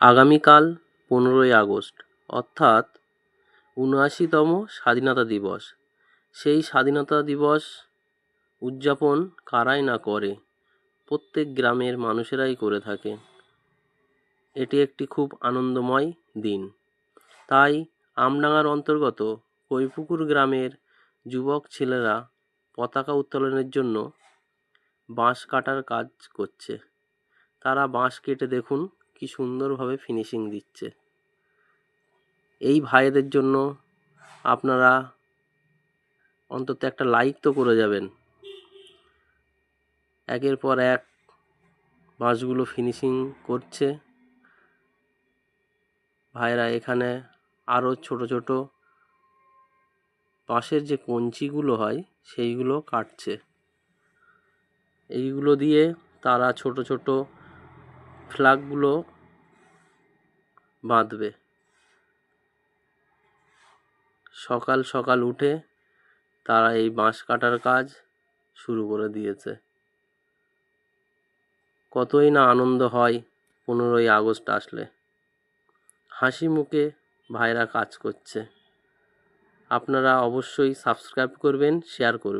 আগামীকাল পনেরোই আগস্ট, অর্থাৎ উনআশিতম স্বাধীনতা দিবস। সেই স্বাধীনতা দিবস উদযাপন কারাই না করে, প্রত্যেক গ্রামের মানুষেরাই করে থাকে। এটি একটি খুব আনন্দময় দিন। তাই আমডাঙার অন্তর্গত কৈপুকুর গ্রামের যুবক ছেলেরা পতাকা উত্তোলনের জন্য বাঁশ কাটার কাজ করছে। তারা বাঁশ কেটে দেখুন কি সুন্দরভাবে ফিনিশিং দিচ্ছে। এই ভাইদের জন্য আপনারা অন্তত একটা লাইক তো করে যাবেন। একের পর এক বাঁশগুলো ফিনিশিং করছে। ভাইরা এখানে আরও ছোট ছোট বাঁশের যে কঞ্চিগুলো হয়, সেইগুলো কাটছে। এইগুলো দিয়ে তারা ছোট ছোট ফ্ল্যাগগুলো বাঁধবে। সকাল সকাল উঠে তারা এই বাঁশ কাটার কাজ শুরু করে দিয়েছে। কতই না আনন্দ হয় পনেরোই আগস্ট আসলে। হাসি মুখে ভাইরা কাজ করছে। আপনারা অবশ্যই সাবস্ক্রাইব করবেন শেয়ার করবেন।